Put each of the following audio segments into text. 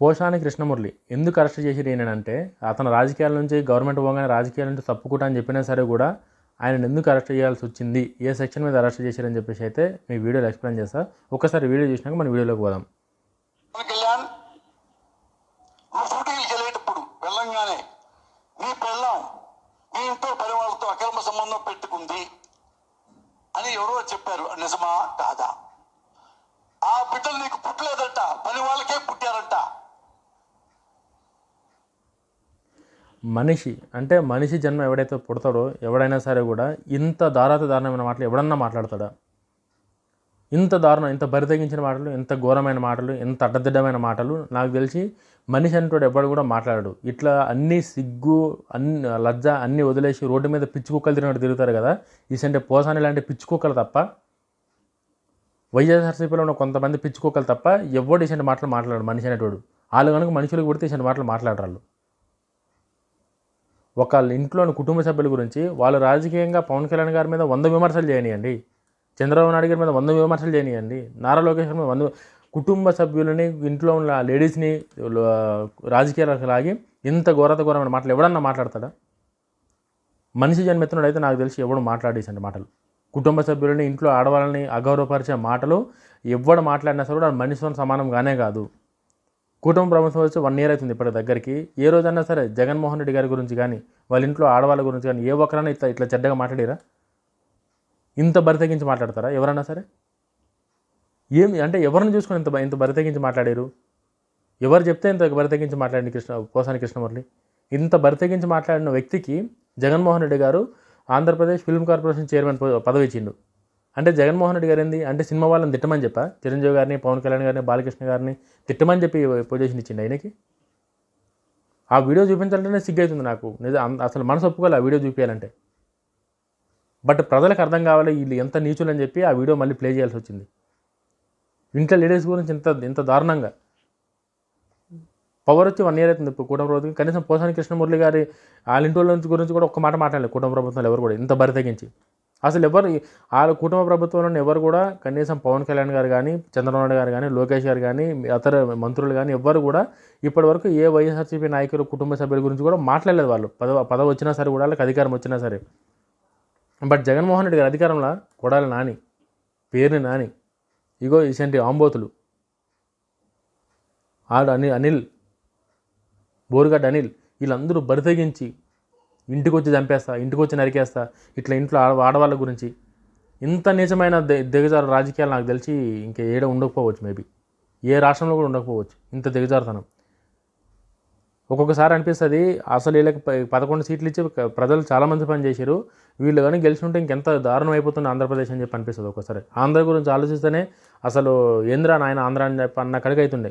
పోషాని కృష్ణమురళి ఎందుకు అరెస్ట్ చేసి ఏంటంటే అతను రాజకీయాల నుంచి గవర్నమెంట్ పోగానే రాజకీయాల నుంచి తప్పుకుంటా అని చెప్పినా సరే కూడా ఆయన ఎందుకు అరెస్ట్ చేయాల్సి వచ్చింది ఏ సెక్షన్ మీద అరెస్ట్ చేశారని చెప్పేసి అయితే మీ వీడియోలో ఎక్స్ప్లెయిన్ చేస్తా. ఒకసారి వీడియో చూసినాక మన వీడియోలోకి పోదాం. కళ్యాణ్ వెళ్ళేటప్పుడు వెళ్ళంగానే నీ పెళ్ళం నీ ఇంట్లో పని వాళ్ళతో అక్రమ సంబంధం పెట్టుకుంది అని ఎవరో చెప్పారు. నిజమా? కాదా? ఆ బిడ్డలు నీకు పుట్టలేదంట పని వాళ్ళకే పుట్టారంట. మనిషి అంటే మనిషి జన్మ ఎవడైతే పుడతాడో ఎవడైనా సరే కూడా ఇంత దారాత దారుణమైన మాటలు ఎవడన్నా మాట్లాడతాడా? ఇంత దారుణం ఇంత బరితెగించిన మాటలు ఇంత ఘోరమైన మాటలు ఇంత అడ్డదిడ్డమైన మాటలు నాకు తెలిసి మనిషి అంటోడు ఎవడు కూడా మాట్లాడాడు. ఇట్లా అన్ని సిగ్గు అన్ని లజ్జ అన్నీ వదిలేసి రోడ్డు మీద పిచ్చి కుక్కలు తిరిగినట్టు తిరుగుతారు కదా? ఇసంటే పోసాని లాంటి పిచ్చి కుక్కలు తప్ప వైఎస్ఆర్సీపీలో ఉన్న కొంతమంది పిచ్చి కుక్కలు తప్ప ఎవడు ఇసంటి మాటలు మాట్లాడు మనిషి అనేటోడు. వాళ్ళు కనుక మనుషులకు పుడితే ఇసంటి మాటలు మాట్లాడరాళ్ళు. ఒక ఇంట్లోని కుటుంబ సభ్యుల గురించి వాళ్ళు రాజకీయంగా పవన్ కళ్యాణ్ గారి మీద వంద విమర్శలు చేయనియండి. చంద్రబాబు నాయుడు గారి మీద వంద విమర్శలు చేయనియండి. నారా లోకేష్ మీద వంద కుటుంబ సభ్యులని ఇంట్లో ఉన్న లేడీస్ని రాజకీయాలకు లాగి ఇంత ఘోరత ఘోరమైన మాటలు ఎవడన్నా మాట్లాడతాడా? మనిషి జన్మెత్తునుడు అయితే నాకు తెలిసి ఎవడు మాట్లాడేసండి మాటలు. కుటుంబ సభ్యులని ఇంట్లో ఆడవాళ్ళని అగౌరవపరిచే మాటలు ఎవడు మాట్లాడినా సరే కూడా మనిషితో సమానంగానే కాదు. కుటుంబ ప్రభుత్వం వచ్చి వన్ ఇయర్ అవుతుంది ఇప్పటి దగ్గరికి. ఏ రోజన్నా సరే జగన్మోహన్ రెడ్డి గారి గురించి కానీ వాళ్ళ ఇంట్లో ఆడవాళ్ళ గురించి కానీ ఏ ఒక్కరైనా ఇట్లా ఇట్లా చెడ్డగా మాట్లాడారా? ఇంత బరితెగించి మాట్లాడతారా ఎవరన్నా సరే? ఏమి అంటే ఎవరిని చూసుకొని ఇంత ఇంత బరితెగించి మాట్లాడారు? ఎవరు చెప్తే ఇంత బరితెగించి మాట్లాడింది కృష్ణ పోసాని కృష్ణమురళి? ఇంత బరితెగించి మాట్లాడిన వ్యక్తికి జగన్మోహన్ రెడ్డి గారు ఆంధ్రప్రదేశ్ ఫిల్మ్ కార్పొరేషన్ చైర్మన్ పదవి ఇచ్చిండు. అంటే జగన్మోహన్ రెడ్డి గారు ఏంది? అంటే సినిమా వాళ్ళని తిట్టమని చెప్పా? చిరంజీవి గారిని పవన్ కళ్యాణ్ గారిని బాలకృష్ణ గారిని తిట్టమని చెప్పి పొజిషన్ ఇచ్చిండు ఆయనకి? ఆ వీడియో చూపించాలంటేనే సిగ్గైతుంది నాకు. నిజం అసలు మనసు ఒప్పుకోవాలి ఆ వీడియో చూపించాలంటే బట్ ప్రజలకు అర్థం కావాలి వీళ్ళు ఎంత నీచులు అని చెప్పి ఆ వీడియో మళ్ళీ ప్లే చేయాల్సి వచ్చింది. ఇంట్లో లేడీస్ గురించి ఇంత ఇంత దారుణంగా. పవర్ వచ్చి వన్ ఇయర్ అవుతుంది ఇప్పుడు కూటమి ప్రభుత్వం. కనీసం పోసాని కృష్ణమురళి గారి వాళ్ళ ఇంటి వాళ్ళ గురించి కూడా ఒక్క మాట మాట్లాడలేదు కూటమి ప్రభుత్వాలు ఎవరు కూడా. ఇంత బరి తెగించి. అసలు ఎవరు వాళ్ళ కుటుంబ ప్రభుత్వంలో ఎవరు కూడా కనీసం పవన్ కళ్యాణ్ గారు కానీ చంద్రబాబు నాయుడు గారు కానీ లోకేష్ గారు కానీ ఇతర మంత్రులు కానీ ఎవ్వరు కూడా ఇప్పటివరకు ఏ వైఎస్ఆర్సీపీ నాయకులు కుటుంబ సభ్యుల గురించి కూడా మాట్లాడలేదు వాళ్ళు. పదవ పదవి వచ్చినా సరే కూడా వాళ్ళకి అధికారం వచ్చినా సరే. బట్ జగన్మోహన్ రెడ్డి గారి అధికారంలో కొడాలి నాని పేరుని నాని ఇగో ఇసంటి ఆంబోతులు. ఆడు అనిల్ అనిల్ బోరుగడ్డ అనిల్ వీళ్ళందరూ బరితెగించి ఇంటికి వచ్చి చంపేస్తా ఇంటికి వచ్చి నరికేస్తా ఇట్లా ఇంట్లో ఆడవాళ్ళ గురించి. ఇంత నిజమైన ది- దిగజారు రాజకీయాలు నాకు తెలిసి ఇంకా ఏడ ఉండకపోవచ్చు మేబీ ఏ రాష్ట్రంలో కూడా ఉండకపోవచ్చు ఇంత దిగజారుతనం. ఒక్కొక్కసారి అనిపిస్తుంది అసలు వీళ్ళకి పదకొండు సీట్లు ఇచ్చి ప్రజలు చాలామంది పని చేశారు వీళ్ళు కానీ గెలిచి ఉంటే ఇంకెంత దారుణం అయిపోతుంది ఆంధ్రప్రదేశ్ అని చెప్పి అనిపిస్తుంది ఒక్కొక్కసారి ఆంధ్ర గురించి ఆలోచిస్తేనే అసలు ఏంద్రా నాయన ఆంధ్ర అని చెప్పి అన్న కడిగి అవుతుండే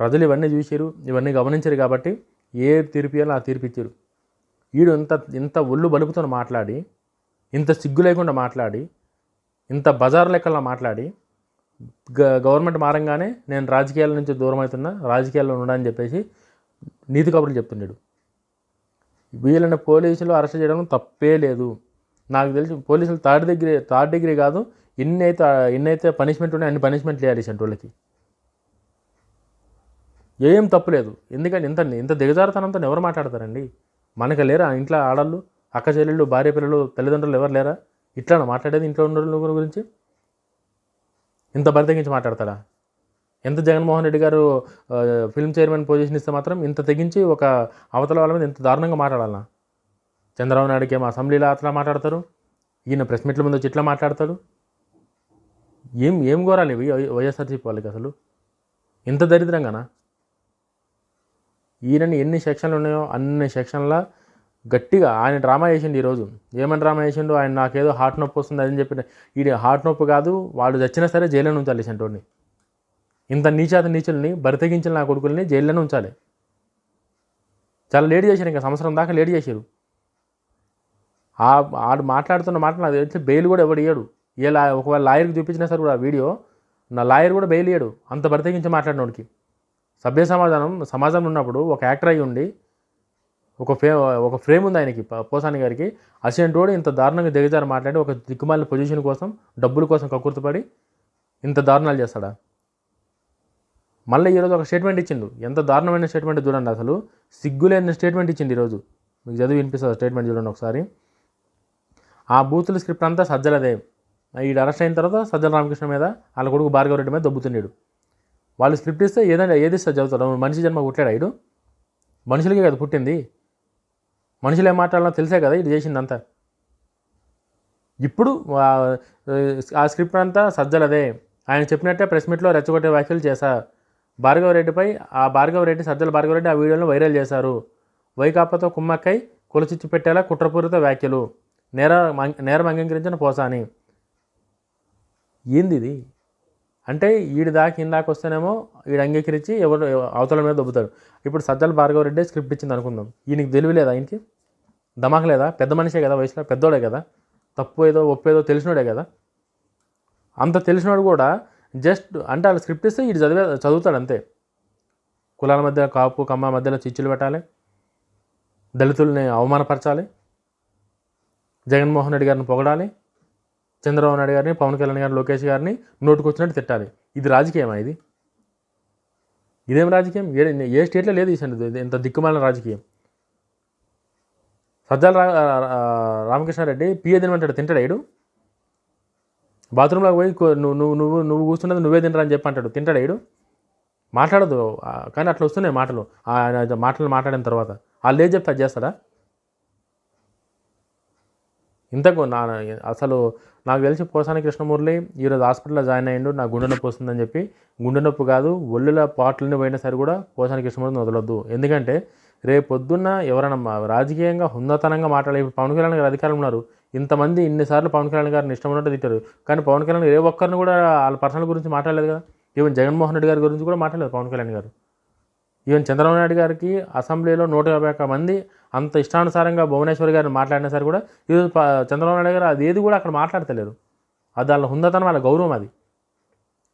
ప్రజలు ఇవన్నీ చూసారు ఇవన్నీ గమనించారు కాబట్టి ఏ తీర్పు ఇవ్వాలో ఆ తీర్పు ఇచ్చారు వీడు ఇంత ఇంత ఒళ్ళు బలుపుతో మాట్లాడి ఇంత సిగ్గు లేకుండా మాట్లాడి ఇంత బజార్ లెక్కల్లో మాట్లాడి గ- గవర్నమెంట్ మారంగానే నేను రాజకీయాల నుంచి దూరం అవుతున్నా రాజకీయాల్లో ఉండని చెప్పేసి నీతి కబుర్లు చెప్తున్నాడు వీళ్ళని పోలీసులు అరెస్ట్ చేయడం తప్పే లేదు. నాకు తెలిసి పోలీసులు థర్డ్ డిగ్రీ థర్డ్ డిగ్రీ కాదు ఎన్ని అయితే పనిష్మెంట్ ఉన్నాయో అన్ని పనిష్మెంట్ చేయాలి ఇసంటి వాళ్ళకి ఏం తప్పు లేదు. ఎందుకంటే ఇంత ఇంత దిగజారుతనంతో ఎవరు మాట్లాడతారండి? మనకి లేరా? ఇంట్లో ఆడళ్ళు అక్క చెల్లెళ్ళు భార్య పిల్లలు తల్లిదండ్రులు ఎవరు లేరా? ఇట్లా మాట్లాడేది ఇంట్లో ఉన్న వాళ్ళ గురించి? ఇంత బరితెగించి మాట్లాడతాడా ఎంత జగన్మోహన్ రెడ్డి గారు ఫిల్మ్ చైర్మన్ పొజిషన్ ఇస్తే మాత్రం ఇంత తెగించి ఒక అవతల వాళ్ళ మీద ఇంత దారుణంగా మాట్లాడాలా చంద్రబాబు నాయుడుకి ఏమో అసెంబ్లీలో అట్లా మాట్లాడతారు? ఈయన ప్రెస్ మీట్ల ముందు వచ్చి ఇట్లా మాట్లాడతాడు ఏం ఏం కోరాలి ఇవి? వైఎస్ఆర్సీపీ వాళ్ళకి అసలు? ఇంత దరిద్రంగానా? ఈయనని ఎన్ని సెక్షన్లు ఉన్నాయో అన్ని సెక్షన్ల గట్టిగా ఆయన డ్రామా చేసిండు ఈరోజు. ఏమని డ్రామా చేసిండు? ఆయన నాకేదో హార్ట్ నొప్పి వస్తుంది అని చెప్పి ఈ హార్ట్ నొప్పి కాదు వాడు చచ్చినా సరే జైల్లో ఉంచాలి సెంటోడిని ఇంత నీచాత నీచుల్ని బరితెగించిన నా కొడుకుల్ని జైల్లోనే ఉంచాలి. చాలా లేట్ చేశారు ఇంకా సంవత్సరం దాకా లేట్ చేశారు. ఆ ఆడు మాట్లాడుతున్న మాట నాకు తెలిసి బెయిల్ కూడా ఎవడు ఇయ్యడు. ఏ ఒకవేళ లాయర్కి చూపించినా సరే కూడా వీడియో నా లాయర్ కూడా బెయిల్ ఇయ్యడు. అంత బరితెగించి మాట్లాడినోడికి. సభ్య సమాధానం సమాజంలో ఉన్నప్పుడు ఒక యాక్టర్ అయి ఉండి ఒక ఫే ఒక ఫ్రేమ్ ఉంది ఆయనకి పోసాని గారికి. అసెంటోడు ఇంత దారుణంగా దిగజారు మాట్లాడి ఒక దిక్కుమాలిన పొజిషన్ కోసం డబ్బుల కోసం కక్కుర్తిపడి ఇంత దారుణాలు చేస్తాడా? మళ్ళీ ఈరోజు ఒక స్టేట్మెంట్ ఇచ్చిండు. ఎంత దారుణమైన స్టేట్మెంట్ చూడండి అసలు. సిగ్గులేని స్టేట్మెంట్ ఇచ్చిండు ఈరోజు. మీకు చదివి వినిపిస్తుంది స్టేట్మెంట్ చూడండి ఒకసారి. ఆ బూతుల స్క్రిప్ట్ అంతా సజ్జలదే. ఈ అరెస్ట్ అయిన తర్వాత సజ్జల రామకృష్ణ మీద వాళ్ళ కొడుకు భార్గవ రెడ్డి మీద దొబ్బుతున్నాడు వాళ్ళు స్క్రిప్ట్ ఇస్తే ఏదైనా ఏది ఇస్తే చదువుతాడు మనిషి జన్మ పుట్టాడు ఇడు? మనుషులకే కదా పుట్టింది. మనుషులు ఏం మాట్లాడాలో తెలిసే కదా ఇది చేసిందంతా. ఇప్పుడు ఆ- స్క్రిప్ట్ అంతా సజ్జలదే. ఆయన చెప్పినట్టే ప్రెస్ మీట్లో రెచ్చగొట్టే వ్యాఖ్యలు చేశా. భార్గవ రెడ్డిపై ఆ భార్గవ రెడ్డి సజ్జల భార్గవ రెడ్డి ఆ వీడియోలను వైరల్ చేశారు. వైకాపాతో కుమ్మక్కై కొలచిచ్చి పెట్టేలా కుట్రపూరిత వ్యాఖ్యలు. నేర నేరం అంగీకరించిన పోసాని. ఏంది ఇది అంటే ఈడి దాకా ఇందాక వస్తేనేమో ఈడు అంగీకరించి ఎవరు అవతల మీద దొబ్బుతాడు. ఇప్పుడు సజ్జల భార్గవ రెడ్డి స్క్రిప్ట్ ఇచ్చింది అనుకుందాం. ఈయనకి తెలివిలేదా ఆయనకి? దమాక్ లేదా? పెద్ద మనిషే కదా వయసులో పెద్దోడే కదా? తప్పు ఏదో ఒప్పేదో తెలిసినోడే కదా? అంత తెలిసినోడు కూడా జస్ట్ అంటే వాళ్ళు స్క్రిప్ట్ ఇస్తే ఇటు చదివే చదువుతాడు అంతే. కులాల మధ్య కాపు కమ్మ మధ్యలో చిచ్చులు పెట్టాలి. దళితుల్ని అవమానపరచాలి. జగన్మోహన్ రెడ్డి గారిని పొగడాలి. చంద్రబాబు నాయుడు గారిని పవన్ కళ్యాణ్ గారిని లోకేష్ గారిని నోటుకొచ్చినట్టు తిట్టాలి. ఇది రాజకీయమా ఇది? ఇదేం రాజకీయం? ఏ ఏ స్టేట్లో లేదు ఈ ఇది ఇంత దిక్కుమాలిన రాజకీయం. సజ్జాల రా రామకృష్ణారెడ్డి పిఏ తినమంటాడు తింటాడు ఏడు బాత్రూంలోకి పోయి నువ్వు నువ్వు నువ్వు నువ్వు కూర్చున్నది నువ్వే తినరా అని చెప్పి అంటాడు. తింటాడు ఏడు మాట్లాడదు. కానీ అట్లా వస్తున్నాయి మాటలు. ఆ, ఆయన మాటలు మాట్లాడిన తర్వాత. వాళ్ళు ఏం చెప్తే అది చేస్తాడా? ఇంతకు నా అసలు నాకు తెలిసి పోసాని కృష్ణమూర్తి ఈరోజు హాస్పిటల్లో జాయిన్ అయ్యిండు. నా గుండె నొప్పి వస్తుందని చెప్పి గుండె నొప్పి కాదు ఒళ్ళుల పాటలని పోయినా సరే కూడా పోసాని కృష్ణమూర్తిని వదలొద్దు. ఎందుకంటే రేపు పొద్దున్న ఎవరైనా మా- రాజకీయంగా హుందతనంగా మాట్లాడే ఇప్పుడు పవన్ కళ్యాణ్ గారు అధికారులు ఉన్నారు. ఇంతమంది ఇన్నిసార్లు పవన్ కళ్యాణ్ గారిని ఇష్టం ఉన్నట్టు తిట్టారు. కానీ పవన్ కళ్యాణ్ ఏ ఒక్కరిని కూడా వాళ్ళ పర్సనల్ గురించి మాట్లాడలేదు కదా. ఈవెన్ జగన్మోహన్ రెడ్డి గారి గురించి కూడా మాట్లాడలేదు పవన్ కళ్యాణ్ గారు. ఈవెన్ చంద్రబాబు నాయుడు గారికి అసెంబ్లీలో నూట యాభై ఒక్క మంది అంత ఇష్టానుసారంగా భువనేశ్వర్ గారిని మాట్లాడినా సరే కూడా ఈరోజు చంద్రబాబు నాయుడు గారు అది ఏది కూడా అక్కడ మాట్లాడతలేరు. అది వాళ్ళ హుందతనం వాళ్ళ గౌరవం అది.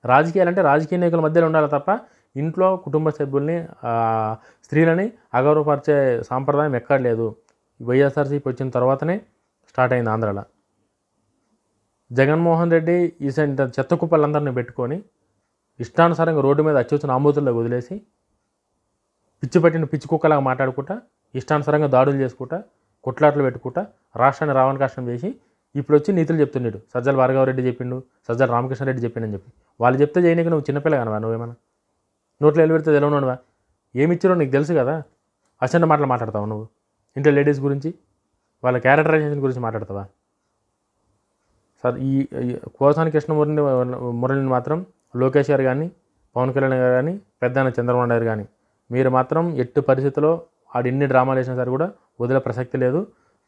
రాజకీయాలు అంటే రాజకీయ నాయకుల మధ్యలో ఉండాలి తప్ప ఇంట్లో కుటుంబ సభ్యుల్ని స్త్రీలని అగౌరవపరిచే సాంప్రదాయం ఎక్కడ లేదు. వైఎస్ఆర్సీపీ వచ్చిన తర్వాతనే స్టార్ట్ అయింది ఆంధ్రాలో. జగన్మోహన్ రెడ్డి ఈ సెంట చెత్త కుప్పలందరినీ పెట్టుకొని ఇష్టానుసారంగా రోడ్డు మీద అచ్చొచ్చిన ఆంబోతుల్లో వదిలేసి పిచ్చి పట్టిన పిచ్చి కుక్కలాగా మాట్లాడుకుంటా ఇష్టానుసారంగా దాడులు చేసుకుంటా కొట్లాట్లు పెట్టుకుంటా రాష్ట్రాన్ని రావణకాష్టం చేసి ఇప్పుడు వచ్చి నీతులు చెప్తున్నాడు సజ్జల భార్గవరెడ్డి చెప్పిండు సజ్జల రామకృష్ణారెడ్డి చెప్పిండని చెప్పి. వాళ్ళు చెప్తే చేయనీకి నువ్వు చిన్నపిల్ల కనవా నువ్వేమన్నా? నోట్లో వెళ్ళి పెడితే తెలియనువా ఏమి ఇచ్చారో నీకు తెలుసు కదా? అసెంట్ మాటలు మాట్లాడతావు నువ్వు? ఇంట్లో లేడీస్ గురించి? వాళ్ళ క్యారెక్టరైజేషన్ గురించి మాట్లాడతావా? సార్ ఈ కోసాని కృష్ణమూర్తిని మురళిని మాత్రం లోకేష్ గారు కానీ పవన్ కళ్యాణ్ గారు కానీ పెద్దాయన చంద్రబాబు నాయుడు కానీ మీరు మాత్రం ఎట్టి పరిస్థితిలో ఆడు ఎన్ని డ్రామాలు వేసినా సరే కూడా వదిలే ప్రసక్తి లేదు.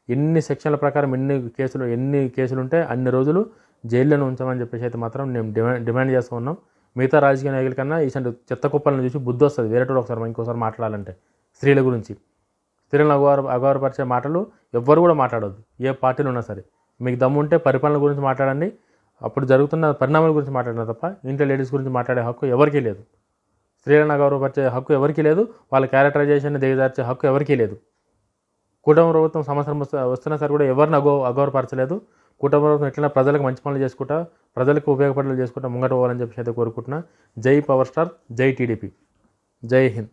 ఎన్ని సెక్షన్ల ప్రకారం ఎన్ని కేసులు ఎన్ని కేసులు ఉంటే అన్ని రోజులు జైల్లోనే ఉంచామని చెప్పేసి అయితే మాత్రం మేము డిమాండ్ డిమాండ్ చేస్తూ ఉన్నాం. మిగతా రాజకీయ నాయకుల కన్నా ఈసారి చెత్త కుప్పలను చూసి బుద్ధి వస్తుంది. వేరేటోడు ఒకసారి ఇంకోసారి మాట్లాడాలంటే స్త్రీల గురించి. స్త్రీలను అగౌర అగౌరవపరిచే మాటలు ఎవ్వరు కూడా మాట్లాడొద్దు. ఏ పార్టీలు ఉన్నా సరే. మీకు దమ్ము ఉంటే పరిపాలన గురించి మాట్లాడండి. అప్పుడు జరుగుతున్న పరిణామాల గురించి మాట్లాడిన తప్ప ఇంట్లో లేడీస్ గురించి మాట్లాడే హక్కు ఎవరికీ లేదు. స్త్రీలను గౌరవపరిచే హక్కు ఎవరికీ లేదు. వాళ్ళ క్యారెక్టరైజేషన్ దిగజార్చే హక్కు ఎవరికీ లేదు. కూటమి ప్రభుత్వం సంవత్సరం వస్తున్నా సరే కూడా ఎవరిని అగౌ అగౌరవపరచలేదు. కూటమి ప్రభుత్వం ఎట్లయినా ప్రజలకు మంచి పనులు చేసుకుంటా ప్రజలకు ఉపయోగపడేలా చేసుకుంటా ముంగట పోవాలని చెప్పేసి అయితే కోరుకుంటున్నా. జై పవర్ స్టార్ జై టీడీపీ. జై హింద్.